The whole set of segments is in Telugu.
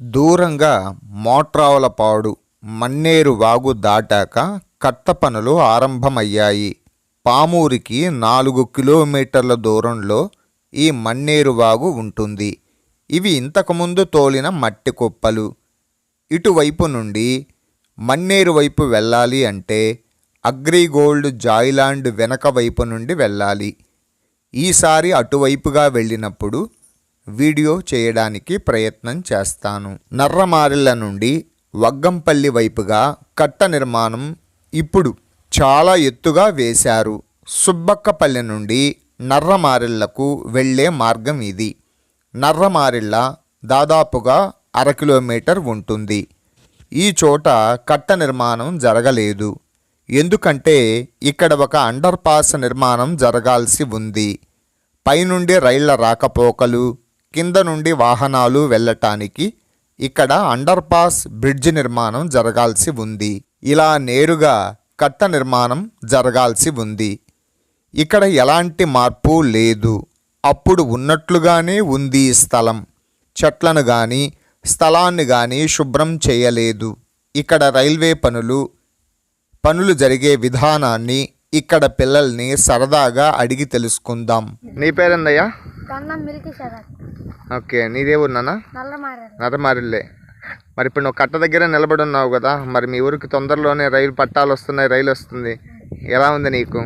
దూరంగా మోట్రావులపాడు మన్నేరు వాగు దాటాక కట్ట పనులు ఆరంభమయ్యాయి. పామూరికి నాలుగు కిలోమీటర్ల దూరంలో ఈ మన్నేరు వాగు ఉంటుంది. ఇవి ఇంతకుముందు తోలిన మట్టి కుప్పలు. ఇటువైపు నుండి మన్నేరు వైపు వెళ్ళాలి అంటే అగ్రిగోల్డ్ జాయిలాండ్ వెనక వైపు నుండి వెళ్ళాలి. ఈసారి అటువైపుగా వెళ్ళినప్పుడు వీడియో చేయడానికి ప్రయత్నం చేస్తాను. నర్రమారిళ్ళ నుండి వగ్గంపల్లి వైపుగా కట్ట నిర్మాణం ఇప్పుడు చాలా ఎత్తుగా వేశారు. సుబ్బక్కపల్లి నుండి నర్రమారిళ్ళకు వెళ్ళే మార్గం ఇది. నర్రమారిళ్ళ దాదాపుగా అర కిలోమీటర్ ఉంటుంది. ఈ చోట కట్ట నిర్మాణం జరగలేదు. ఎందుకంటే ఇక్కడ ఒక అండర్ పాస్ నిర్మాణం జరగాల్సి ఉంది. పైనుండి రైళ్ళ రాకపోకలు కింద నుండి వాహనాలు వెళ్ళటానికి ఇక్కడ అండర్ పాస్ బ్రిడ్జ్ నిర్మాణం జరగాల్సి ఉంది. ఇలా నేరుగా కట్ట నిర్మాణం జరగాల్సి ఉంది. ఇక్కడ ఎలాంటి మార్పు లేదు. అప్పుడు ఉన్నట్లుగానే ఉంది స్థలం. చెట్లను కానీ స్థలాన్ని కానీ శుభ్రం చేయలేదు. ఇక్కడ రైల్వే పనులు పనులు జరిగే విధానాన్ని ఇక్కడ పిల్లల్ని సరదాగా అడిగి తెలుసుకుందాం. నీ పేరేందయ్యా? మిల్కీ ఓకే నీదే ఊరునానా నల్లమారారు. నరమారిల్లే మరి ఇప్పుడు నువ్వు కట్ట దగ్గర నిలబడి ఉన్నావు కదా మరి మీ ఊరికి తొందరలోనే రైలు పట్టాలు వస్తున్నాయి రైలు వస్తుంది. ఎలా ఉంది నీకు?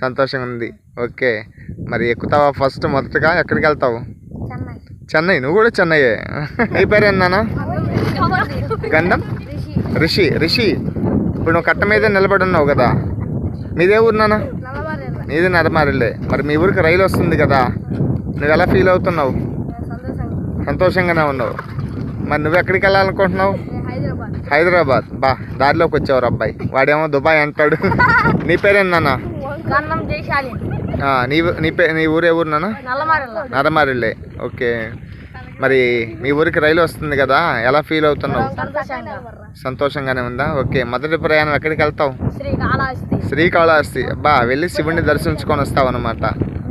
సంతోషంగా ఉంది. ఓకే మరి ఎక్కుతావా ఫస్ట్ మొదటగా? ఎక్కడికి వెళ్తావు? చెన్నై. నువ్వు కూడా చెన్నైయే. నీ పేరేందన్నా గంధం? రిషి. రిషి రిషి. ఇప్పుడు నువ్వు కట్ట మీద నిలబడి ఉన్నావు కదా. మీదే ఊరు నాన్న? నల్లమారారు నీది నరమారిల్లే మరి మీ ఊరికి రైలు వస్తుంది కదా నువ్వు ఎలా ఫీల్ అవుతున్నావు? సంతోషంగా సంతోషంగానే ఉన్నావు. మరి నువ్వు ఎక్కడికి వెళ్ళాలనుకుంటున్నావు? నేను హైదరాబాద్. బా దారిలోకి వచ్చేవారు అబ్బాయి. వాడేమో దుబాయ్ అంటాడు. నీ పేరేందన్నా నీ నీ పే నీ ఊరే ఊరు నాన్న? నల్లమారల్ల. ఓకే. మరి మీ ఊరికి రైలు వస్తుంది కదా ఎలా ఫీల్ అవుతున్నావు? సంతోషంగా. సంతోషంగానే ఉందా? ఓకే మొదటి ప్రయాణం ఎక్కడికి వెళ్తావు? శ్రీ కాళహస్తి శ్రీకాళహస్తి. బా వెళ్ళి శివుణ్ణి దర్శించుకొని వస్తావు అనమాట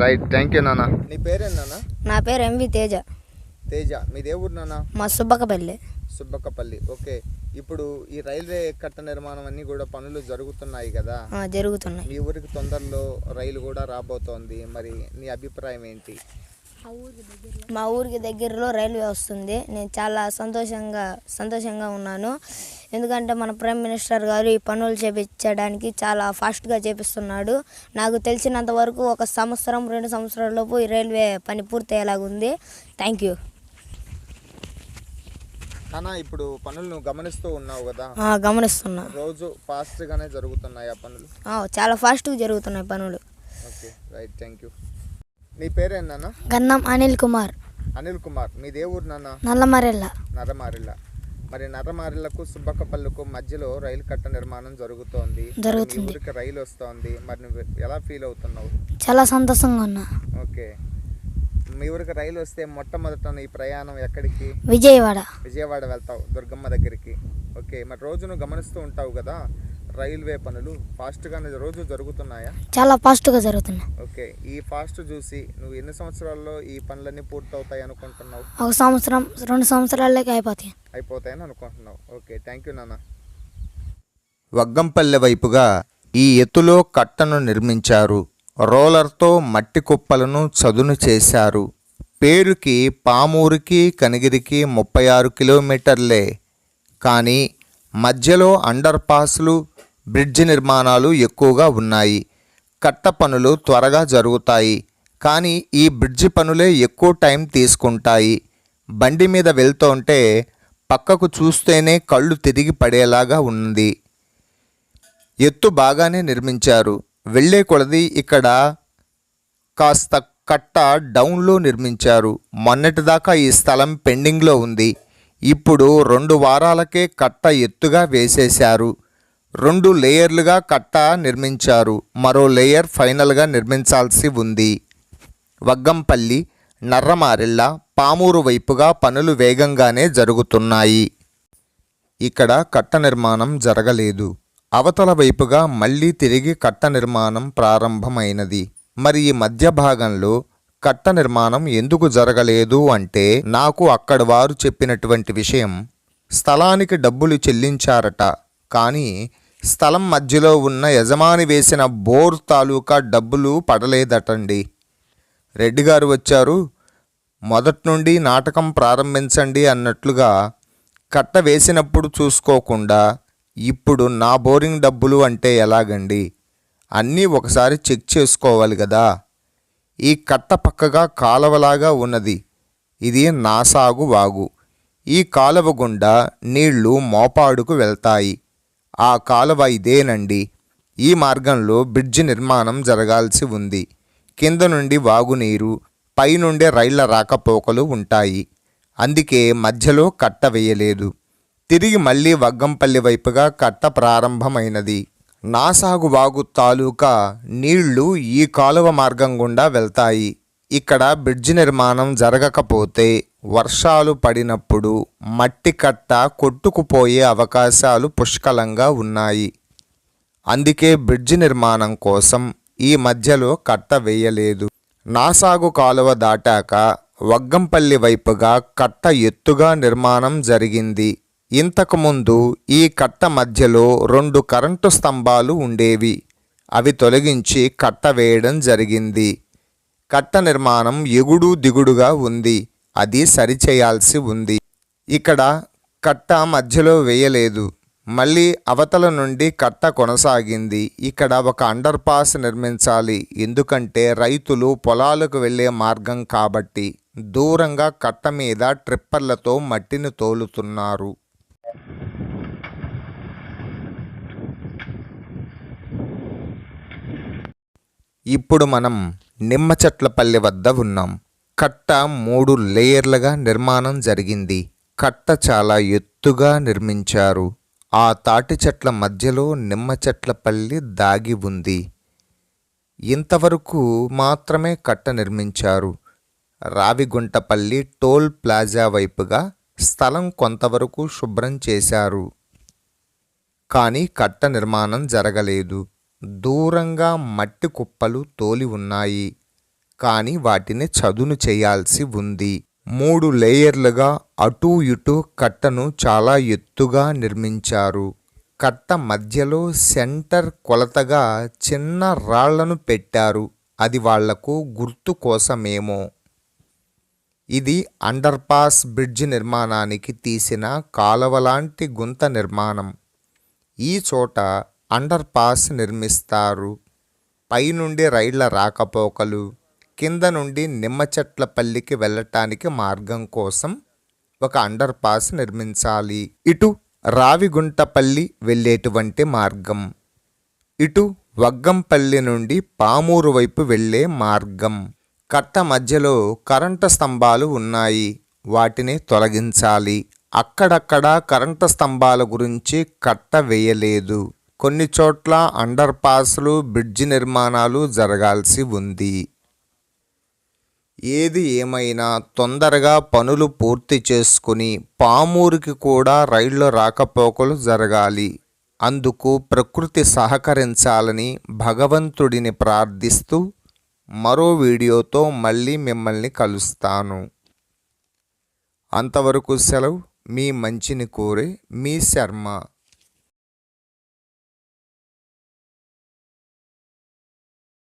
రైట్ థ్యాంక్ యూ నాన్న. నీ పేరేందన్నా నా పేరు ఎంవి తేజ. తేజ. మీదే ఊరు నాన్న? మా సుబ్బకపల్లి సుబ్బక్కపల్లి. ఓకే ఇప్పుడు ఈ రైల్వే కట్ట నిర్మాణం అన్ని కూడా పనులు జరుగుతున్నాయి కదా. జరుగుతున్నాయి. మీ ఊరికి తొందరలో రైలు కూడా రాబోతోంది. మరి నీ అభిప్రాయం ఏంటి? మా ఊరికి దగ్గరలో రైల్వే వస్తుంది. నేను చాలా సంతోషంగా సంతోషంగా ఉన్నాను. ఎందుకంటే మన ప్రైమ్ మినిస్టర్ గారు ఈ పనులు చేపించడానికి చాలా ఫాస్ట్గా చేపిస్తున్నాడు. నాకు తెలిసినంత వరకు ఒక సంవత్సరం రెండు సంవత్సరాల లోపు ఈ రైల్వే పని పూర్తయ్యేలాగా ఉంది థ్యాంక్ యూ. అన్న ఇప్పుడు పనులు నువ్వు గమనిస్తూ ఉన్నావు కదా? గమనిస్తున్నా. రోజు ఫాస్ట్ గానే జరుగుతున్నాయి ఆ పనులు? ఆ, చాలా ఫాస్ట్గా జరుగుతున్నాయి పనులు. Okay right thank you. నీ పేరేందన్న గన్నం అనిల్ కుమార్. అనిల్ కుమార్. మీదే ఊరు నాన్న? నల్లమరెల్ల. నరమారిల్ల మరి నరమారిల్లకు సుబ్బక్కపల్లికు మధ్యలో రైలు కట్ట నిర్మాణం జరుగుతోంది. మీ జరుగుతుంది. ఊరికి రైలు వస్తోంది. మరి నువ్వు ఎలా ఫీల్ అవుతున్నావు? చాలా సంతోషంగా ఉన్నా. ఓకే. మీ ఊరికి రైలు వస్తే మొట్టమొదట నీ ప్రయాణం ఎక్కడికి? విజయవాడ. విజయవాడ వెళ్తావు దుర్గమ్మ దగ్గరికి. ఓకే. మరి రోజు నువ్వు గమనిస్తూ ఉంటావు కదా? రైల్వే పనులు ఫాస్ట్గానే రోజు జరుగుతున్నాయా? చాలా ఫాస్ట్గా జరుగుతున్నాయి. ఓకే ఈ ఫాస్ట్ చూసి నువ్వు ఎన్ని సంవత్సరాల్లో ఈ పనులన్నీ పూర్తవుతాయి అనుకుంటున్నావు? ఒక సంవత్సరం రెండు సంవత్సరాలకి అయిపోతాయి. అయిపోతాయని అనుకుంటున్నావు. ఓకే థ్యాంక్ యూ నాన్న. వగ్గంపల్లె వైపుగా ఈ ఎత్తులో కట్టను నిర్మించారు. రోలర్తో మట్టి కుప్పలను చదును చేశారు. పేరుకి పామూరికి కనిగిరికి ముప్పై ఆరు కిలోమీటర్లే. కానీ మధ్యలో అండర్ పాస్లు బ్రిడ్జి నిర్మాణాలు ఎక్కువగా ఉన్నాయి. కట్ట పనులు త్వరగా జరుగుతాయి. కానీ ఈ బ్రిడ్జి పనులే ఎక్కువ టైం తీసుకుంటాయి. బండి మీద వెళ్తుంటే పక్కకు చూస్తేనే కళ్ళు తిరిగి పడేలాగా ఉంది. ఎత్తు బాగానే నిర్మించారు. వెళ్ళే కొలది ఇక్కడ కాస్త కట్ట డౌన్లో నిర్మించారు. మొన్నటిదాకా ఈ స్థలం పెండింగ్లో ఉంది. ఇప్పుడు రెండు వారాలకే కట్ట ఎత్తుగా వేసేశారు. రెండు లేయర్లుగా కట్ట నిర్మించారు. మరో లేయర్ ఫైనల్గా నిర్మించాల్సి ఉంది. వగ్గంపల్లి నర్రమారెళ్ళ పామూరు వైపుగా పనులు వేగంగానే జరుగుతున్నాయి. ఇక్కడ కట్ట నిర్మాణం జరగలేదు. అవతల వైపుగా మళ్ళీ తిరిగి కట్ట నిర్మాణం ప్రారంభమైనది. మరి ఈ మధ్య భాగంలో కట్ట నిర్మాణం ఎందుకు జరగలేదు అంటే నాకు అక్కడ వారు చెప్పినటువంటి విషయం స్థలానికి డబ్బులు చెల్లించారట. కానీ స్థలం మధ్యలో ఉన్న యజమాని వేసిన బోర్ తాలూకా డబ్బులు పడలేదటండి. రెడ్డి గారు వచ్చారు మొదటి నుండి నాటకం ప్రారంభించండి అన్నట్లుగా కట్ట వేసినప్పుడు చూసుకోకుండా ఇప్పుడు నా బోరింగ్ డబ్బులు అంటే ఎలాగండి? అన్నీ ఒకసారి చెక్ చేసుకోవాలి కదా ఈ కట్ట పక్కగా కాలవలాగా ఉన్నది. ఇది నా సాగు వాగు. ఈ కాలువ గుండా నీళ్ళు మోపాడుకు వెళ్తాయి. ఆ కాలువ ఇదేనండి. ఈ మార్గంలో బ్రిడ్జి నిర్మాణం జరగాల్సి ఉంది. కింద నుండి వాగునీరు పైనుండే రైళ్ళ రాకపోకలు ఉంటాయి. అందుకే మధ్యలో కట్ట వేయలేదు. తిరిగి మళ్ళీ వగ్గంపల్లి వైపుగా కట్ట ప్రారంభమైనది. నాసాగు వాగు తాలూకా నీళ్ళు ఈ కాలువ మార్గం గుండా వెళ్తాయి. ఇక్కడ బ్రిడ్జి నిర్మాణం జరగకపోతే వర్షాలు పడినప్పుడు మట్టి కట్ట కొట్టుకుపోయే అవకాశాలు పుష్కలంగా ఉన్నాయి. అందుకే బ్రిడ్జి నిర్మాణం కోసం ఈ మధ్యలో కట్ట వేయలేదు. నాసాగు కాలువ దాటాక వగ్గంపల్లి వైపుగా కట్ట ఎత్తుగా నిర్మాణం జరిగింది. ఇంతకుముందు ఈ కట్ట మధ్యలో రెండు కరెంటు స్తంభాలు ఉండేవి. అవి తొలగించి కట్ట వేయడం జరిగింది. కట్ట నిర్మాణం ఎగుడు దిగుడుగా ఉంది. అది సరిచేయాల్సి ఉంది. ఇక్కడ కట్ట మధ్యలో వేయలేదు. మళ్ళీ అవతల నుండి కట్ట కొనసాగింది. ఇక్కడ ఒక అండర్ పాస్ నిర్మించాలి. ఎందుకంటే రైతులు పొలాలకు వెళ్ళే మార్గం కాబట్టి దూరంగా కట్ట మీద ట్రిప్పర్లతో మట్టిని తోలుతున్నారు. ఇప్పుడు మనం నిమ్మ చెట్లపల్లి వద్ద ఉన్నాం. కట్ట మూడు లేయర్లుగా నిర్మాణం జరిగింది. కట్ట చాలా ఎత్తుగా నిర్మించారు. ఆ తాటి చెట్ల మధ్యలో నిమ్మ చెట్లపల్లి దాగి ఉంది. ఇంతవరకు మాత్రమే కట్ట నిర్మించారు. రావిగుంటపల్లి టోల్ ప్లాజా వైపుగా స్థలం కొంతవరకు శుభ్రం చేశారు. కానీ కట్ట నిర్మాణం జరగలేదు. దూరంగా మట్టి కుప్పలు తోలి ఉన్నాయి. కానీ వాటిని చదును చేయాల్సి ఉంది. మూడు లేయర్లుగా అటూ ఇటూ కట్టను చాలా ఎత్తుగా నిర్మించారు. కట్ట మధ్యలో సెంటర్ కొలతగా చిన్న రాళ్ళను పెట్టారు. అది వాళ్ళకు గుర్తు కోసమేమో. ఇది అండర్పాస్ బ్రిడ్జ్ నిర్మాణానికి తీసిన కాలవలాంటి గుంత నిర్మాణం. ఈ చోట అండర్పాస్ నిర్మిస్తారు. పైనుండి రైళ్ళ రాకపోకలు కింద నుండి నిమ్మ చెట్లపల్లికి వెళ్ళటానికి మార్గం కోసం ఒక అండర్ పాస్ నిర్మించాలి. ఇటు రావిగుంటపల్లి వెళ్ళేటువంటి మార్గం. ఇటు వగ్గంపల్లి నుండి పామూరు వైపు వెళ్ళే మార్గం. కట్ట మధ్యలో కరెంటు స్తంభాలు ఉన్నాయి. వాటిని తొలగించాలి. అక్కడక్కడ కరెంటు స్తంభాల గురించి కట్ట వేయలేదు. కొన్ని చోట్ల అండర్ పాస్లు బ్రిడ్జి నిర్మాణాలు జరగాల్సి ఉంది. ఏది ఏమైనా తొందరగా పనులు పూర్తి చేసుకుని పామూరికి కూడా రైళ్ళ రాకపోకలు జరగాలి. అందుకు ప్రకృతి సహకరించాలని భగవంతుడిని ప్రార్థిస్తూ మరో వీడియోతో మళ్ళీ మిమ్మల్ని కలుస్తాను. అంతవరకు సెలవు. మీ మంచిని కోరే మీ శర్మ.